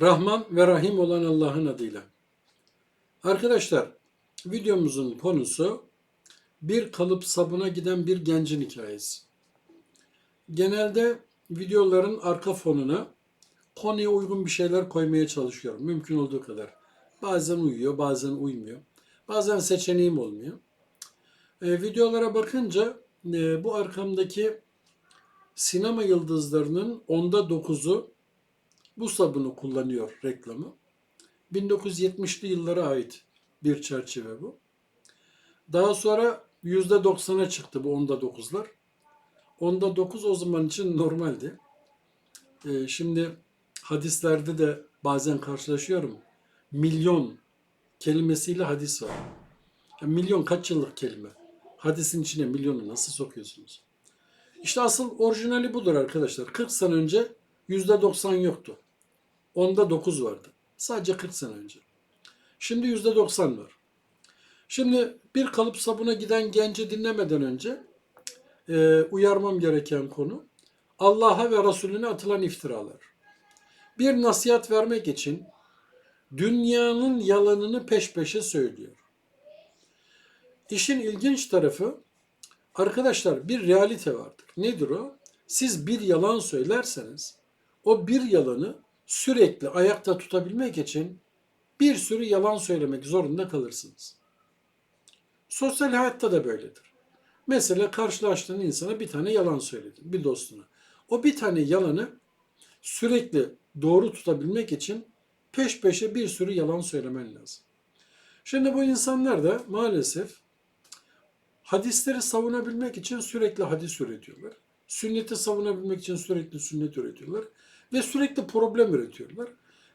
Rahman ve Rahim olan Allah'ın adıyla. Arkadaşlar, videomuzun konusu bir kalıp sabuna giden bir gencin hikayesi. Genelde videoların arka fonuna konuya uygun bir şeyler koymaya çalışıyorum. Mümkün olduğu kadar. Bazen uyuyor, bazen uymuyor. Bazen seçeneğim olmuyor. E, videolara bakınca e, bu arkamdaki sinema yıldızlarının onda dokuzu bu sabunu kullanıyor reklamı. 1970'li yıllara ait bir çerçeve bu. Daha sonra %90'a çıktı bu onda dokuzlar. Onda dokuz o zaman için normaldi. Ee, şimdi hadislerde de bazen karşılaşıyorum. Milyon kelimesiyle hadis var. Ya milyon kaç yıllık kelime? Hadisin içine milyonu nasıl sokuyorsunuz? İşte asıl orijinali budur arkadaşlar. 40 sene önce %90 yoktu. Onda 9 vardı. Sadece 40 sene önce. Şimdi %90 var. Şimdi bir kalıp sabuna giden genci dinlemeden önce e, uyarmam gereken konu Allah'a ve Resulüne atılan iftiralar. Bir nasihat vermek için dünyanın yalanını peş peşe söylüyor. İşin ilginç tarafı arkadaşlar bir realite vardır. Nedir o? Siz bir yalan söylerseniz o bir yalanı sürekli ayakta tutabilmek için bir sürü yalan söylemek zorunda kalırsınız. Sosyal hayatta da böyledir. Mesela karşılaştığın insana bir tane yalan söyledin, bir dostuna. O bir tane yalanı sürekli doğru tutabilmek için peş peşe bir sürü yalan söylemen lazım. Şimdi bu insanlar da maalesef hadisleri savunabilmek için sürekli hadis üretiyorlar. Sünneti savunabilmek için sürekli sünnet üretiyorlar. Ve sürekli problem üretiyorlar.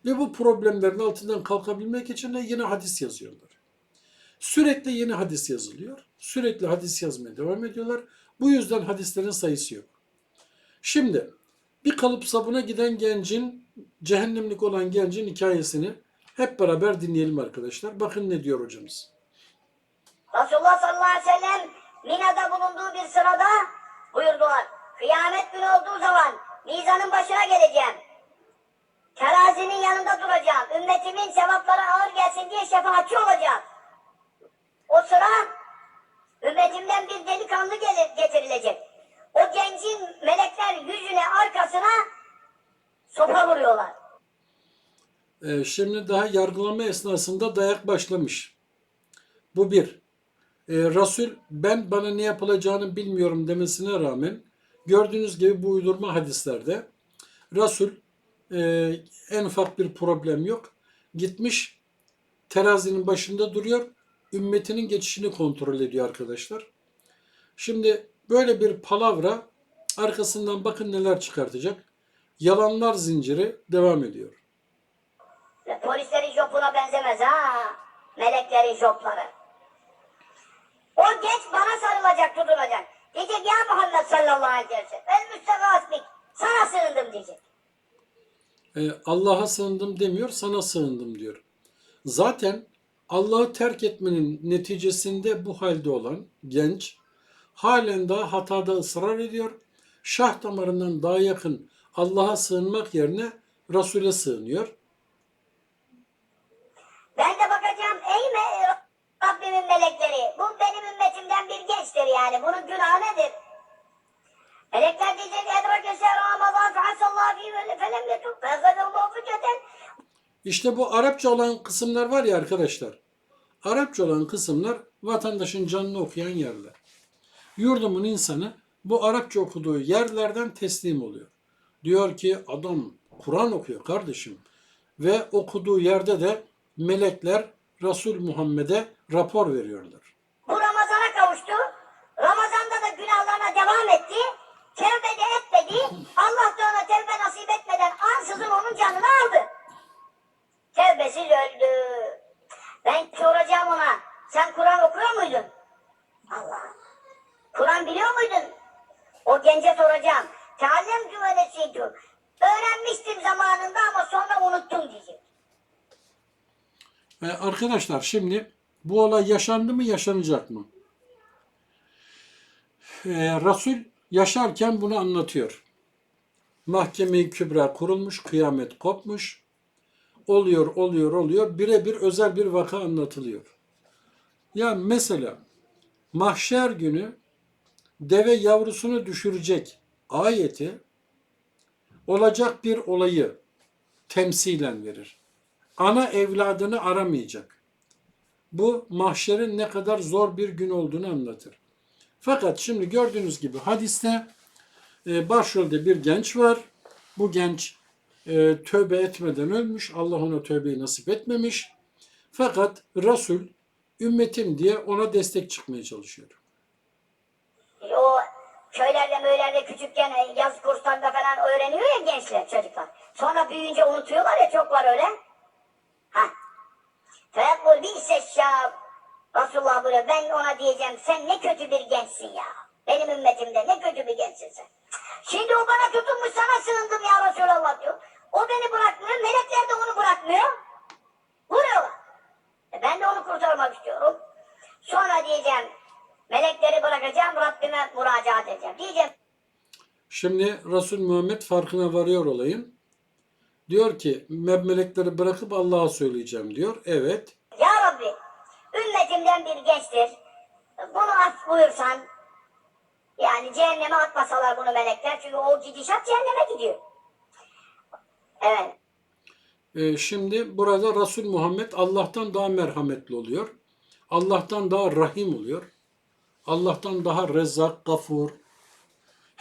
Ve bu problemlerin altından kalkabilmek için de yine hadis yazıyorlar. Sürekli yeni hadis yazılıyor. Sürekli hadis yazmaya devam ediyorlar. Bu yüzden hadislerin sayısı yok. Şimdi bir kalıp sabuna giden gencin, cehennemlik olan gencin hikayesini hep beraber dinleyelim arkadaşlar. Bakın ne diyor hocamız. Resulullah sallallahu aleyhi ve sellem Mina'da bulunduğu bir sırada buyurdular. Kıyamet günü olduğu zaman mizanın başına geleceğim. Terazinin yanında duracağım. Ümmetimin sevapları ağır gelsin diye şefaatçi olacağım. O sıra ümmetimden bir delikanlı gelir, getirilecek. O gencin melekler yüzüne arkasına sopa vuruyorlar. Ee, şimdi daha yargılama esnasında dayak başlamış. Bu bir. Ee, Resul ben bana ne yapılacağını bilmiyorum demesine rağmen gördüğünüz gibi bu uydurma hadislerde Resul e, en ufak bir problem yok. Gitmiş terazinin başında duruyor. Ümmetinin geçişini kontrol ediyor arkadaşlar. Şimdi böyle bir palavra arkasından bakın neler çıkartacak. Yalanlar zinciri devam ediyor. Polislerin jopuna benzemez ha. Meleklerin jopları. O genç bana sarılacak, tutunacak. Diyecek ya Muhammed sallallahu aleyhi ve sellem. Ben müstevasmik. Sana sığındım diyecek. E, Allah'a sığındım demiyor, sana sığındım diyor. Zaten Allah'ı terk etmenin neticesinde bu halde olan genç halen daha hatada ısrar ediyor. Şah damarından daha yakın Allah'a sığınmak yerine Resul'e sığınıyor. Ben de bakacağım ey me Rabbimin melekleri. Bu benim ümmetimden bir gençtir yani. Bunun günahı nedir? Melekler diyecek Edrak eser Ramazan fehasallahu fi ve felem yetub fezadallahu füceten İşte bu Arapça olan kısımlar var ya arkadaşlar. Arapça olan kısımlar vatandaşın canını okuyan yerler. Yurdumun insanı bu Arapça okuduğu yerlerden teslim oluyor. Diyor ki adam Kur'an okuyor kardeşim. Ve okuduğu yerde de melekler Resul Muhammed'e rapor veriyorlar. Bu Ramazan'a kavuştu. Ramazan'da da günahlarına devam etti. Tevbe de etmedi. Allah da ona tevbe nasip etmeden ansızın onun canını aldı. Tevbesiz öldü. Ben soracağım ona. Sen Kur'an okuyor muydun? Allah. Kur'an biliyor muydun? O gence soracağım. Teallem cüvelesiydu. Öğrenmiştim zamanında ama sonra unuttum diyecek. Ve arkadaşlar şimdi bu olay yaşandı mı yaşanacak mı? Ee, Resul yaşarken bunu anlatıyor. Mahkeme-i Kübra kurulmuş, kıyamet kopmuş. oluyor, oluyor, oluyor. Birebir özel bir vaka anlatılıyor. Ya mesela mahşer günü deve yavrusunu düşürecek ayeti olacak bir olayı temsilen verir. Ana evladını aramayacak. Bu mahşerin ne kadar zor bir gün olduğunu anlatır. Fakat şimdi gördüğünüz gibi hadiste e, başrolde bir genç var. Bu genç e, tövbe etmeden ölmüş. Allah ona tövbeyi nasip etmemiş. Fakat Resul ümmetim diye ona destek çıkmaya çalışıyor. O köylerde möylerde küçükken e, yaz kurslarında falan öğreniyor ya gençler çocuklar. Sonra büyüyünce unutuyorlar ya çok var öyle. Ha. Fekkul bir şab. Resulullah buyuruyor ben ona diyeceğim sen ne kötü bir gençsin ya. Benim ümmetimde ne kötü bir gençsin sen. Şimdi o bana tutunmuş sana sığındım ya Resulallah diyor. O beni bırakmıyor melekler de onu bırakmıyor. Vuruyorlar. E ben de onu kurtarmak istiyorum. Sonra diyeceğim melekleri bırakacağım Rabbime müracaat edeceğim. Diyeceğim Şimdi Resul Muhammed farkına varıyor olayın. Diyor ki "Me- melekleri bırakıp Allah'a söyleyeceğim diyor. Evet. Ya Rabbi ümmetimden bir gençtir. Bunu af buyursan yani cehenneme atmasalar bunu melekler çünkü o gidişat cehenneme gidiyor. Evet. Ee, şimdi burada Resul Muhammed Allah'tan daha merhametli oluyor. Allah'tan daha rahim oluyor. Allah'tan daha rezzak, gafur.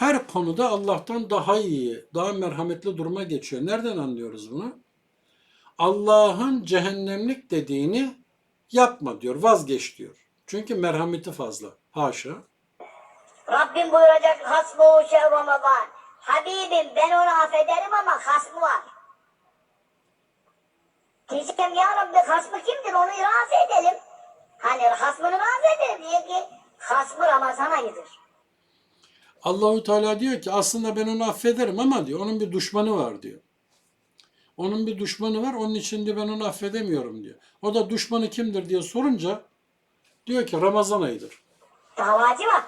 Her konuda Allah'tan daha iyi, daha merhametli duruma geçiyor. Nereden anlıyoruz bunu? Allah'ın cehennemlik dediğini yapma diyor, vazgeç diyor. Çünkü merhameti fazla. Haşa. Rabbim buyuracak hasbuhu şehr Ramazan. Habibim ben onu affederim ama hasmı var. Diyeceğim ya Rabbi hasmı kimdir onu razı edelim. Hani hasmını razı edelim diye ki hasmı Ramazan ayıdır. Allahü Teala diyor ki aslında ben onu affederim ama diyor onun bir düşmanı var diyor. Onun bir düşmanı var onun için de ben onu affedemiyorum diyor. O da düşmanı kimdir diye sorunca diyor ki Ramazan ayıdır. Davacı var.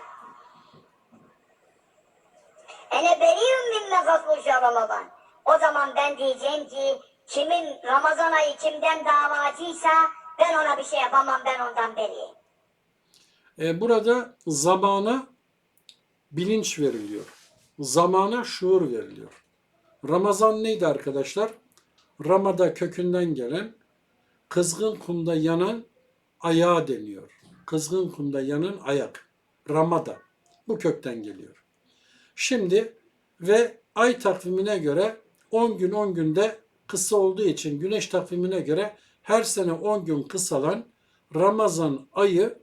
Ene beriyum minne şehr Ramazan. O zaman ben diyeceğim ki kimin Ramazan ayı kimden davacıysa ben ona bir şey yapamam ben ondan beriyim. E, burada zamana bilinç veriliyor. Zamana şuur veriliyor. Ramazan neydi arkadaşlar? Ramada kökünden gelen kızgın kumda yanan ayağa deniyor. Kızgın kumda yanan ayak. Ramada. Bu kökten geliyor. Şimdi ve ay takvimine göre 10 gün 10 günde kısa olduğu için güneş takvimine göre her sene 10 gün kısalan Ramazan ayı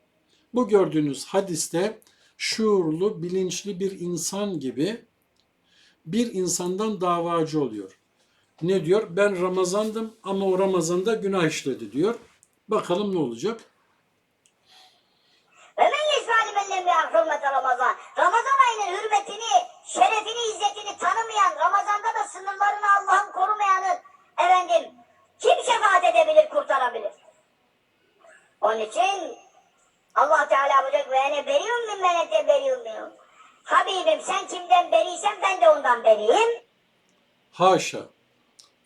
bu gördüğünüz hadiste şuurlu, bilinçli bir insan gibi bir insandan davacı oluyor. Ne diyor? Ben Ramazandım ama o Ramazan'da günah işledi diyor. Bakalım ne olacak? Ve men yeşfali men lem ya'rif hürmete Ramazan. Ramazan ayının hürmetini, şerefini, izzetini tanımayan, Ramazan'da da sınırlarını Allah'ın korumayanı efendim kim şefaat edebilir, kurtarabilir? Onun için Allah Teala buyuruyor ve ene beriyum min men ete beriyum minhum. Habibim sen kimden beriysen ben de ondan beriyim. Haşa.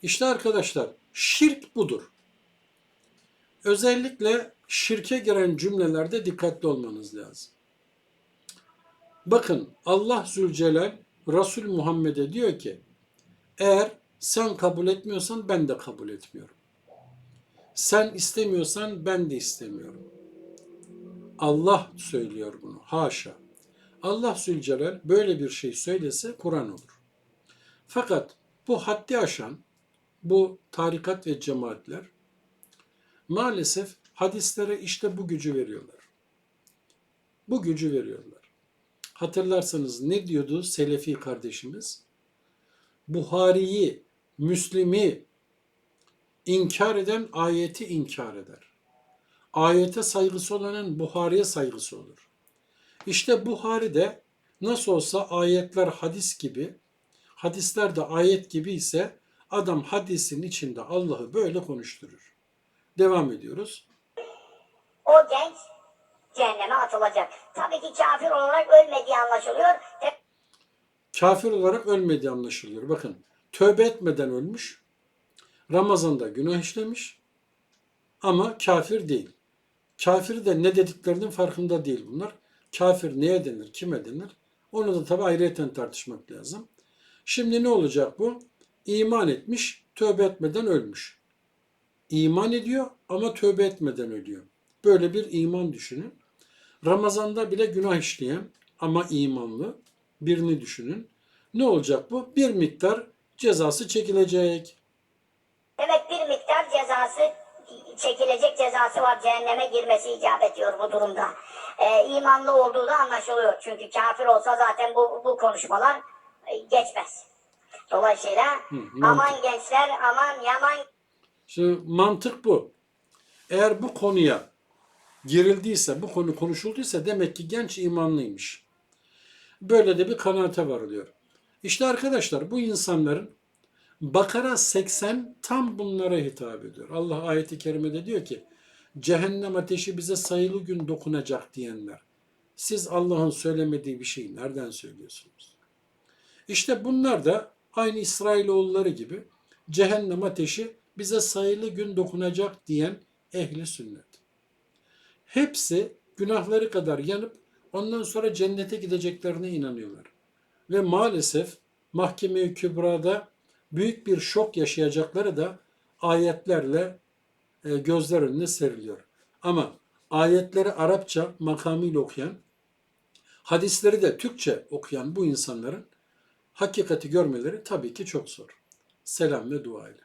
İşte arkadaşlar şirk budur. Özellikle şirke giren cümlelerde dikkatli olmanız lazım. Bakın Allah Zülcelal Resul Muhammed'e diyor ki eğer sen kabul etmiyorsan ben de kabul etmiyorum. Sen istemiyorsan ben de istemiyorum. Allah söylüyor bunu. Haşa. Allah Zülcelal böyle bir şey söylese Kur'an olur. Fakat bu haddi aşan bu tarikat ve cemaatler maalesef hadislere işte bu gücü veriyorlar. Bu gücü veriyorlar. Hatırlarsanız ne diyordu Selefi kardeşimiz? Buhari'yi, Müslim'i inkar eden ayeti inkar eder. Ayete saygısı olanın Buhari'ye saygısı olur. İşte Buhari'de nasıl olsa ayetler hadis gibi, hadisler de ayet gibi ise adam hadisin içinde Allah'ı böyle konuşturur. Devam ediyoruz. O genç cehenneme atılacak. Tabii ki kafir olarak ölmediği anlaşılıyor. Kafir olarak ölmediği anlaşılıyor. Bakın tövbe etmeden ölmüş. Ramazan'da günah işlemiş ama kafir değil. Kafir de ne dediklerinin farkında değil bunlar. Kafir neye denir, kime denir? Onu da tabi ayrıyeten tartışmak lazım. Şimdi ne olacak bu? İman etmiş, tövbe etmeden ölmüş. İman ediyor ama tövbe etmeden ölüyor. Böyle bir iman düşünün. Ramazan'da bile günah işleyen ama imanlı birini düşünün. Ne olacak bu? Bir miktar cezası çekilecek. Demek bir miktar cezası çekilecek cezası var. Cehenneme girmesi icap ediyor bu durumda. Ee, imanlı olduğu da anlaşılıyor. Çünkü kafir olsa zaten bu, bu konuşmalar e, geçmez. Dolayısıyla mantık. aman gençler aman yaman Şimdi mantık bu. Eğer bu konuya girildiyse, bu konu konuşulduysa demek ki genç imanlıymış. Böyle de bir kanaate varılıyor. İşte arkadaşlar bu insanların Bakara 80 tam bunlara hitap ediyor. Allah ayeti kerimede diyor ki cehennem ateşi bize sayılı gün dokunacak diyenler. Siz Allah'ın söylemediği bir şeyi nereden söylüyorsunuz? İşte bunlar da aynı İsrailoğulları gibi cehennem ateşi bize sayılı gün dokunacak diyen ehli sünnet. Hepsi günahları kadar yanıp ondan sonra cennete gideceklerine inanıyorlar. Ve maalesef mahkeme-i kübrada büyük bir şok yaşayacakları da ayetlerle gözler önüne seriliyor. Ama ayetleri Arapça makamıyla okuyan, hadisleri de Türkçe okuyan bu insanların hakikati görmeleri tabii ki çok zor. Selam ve dua ile.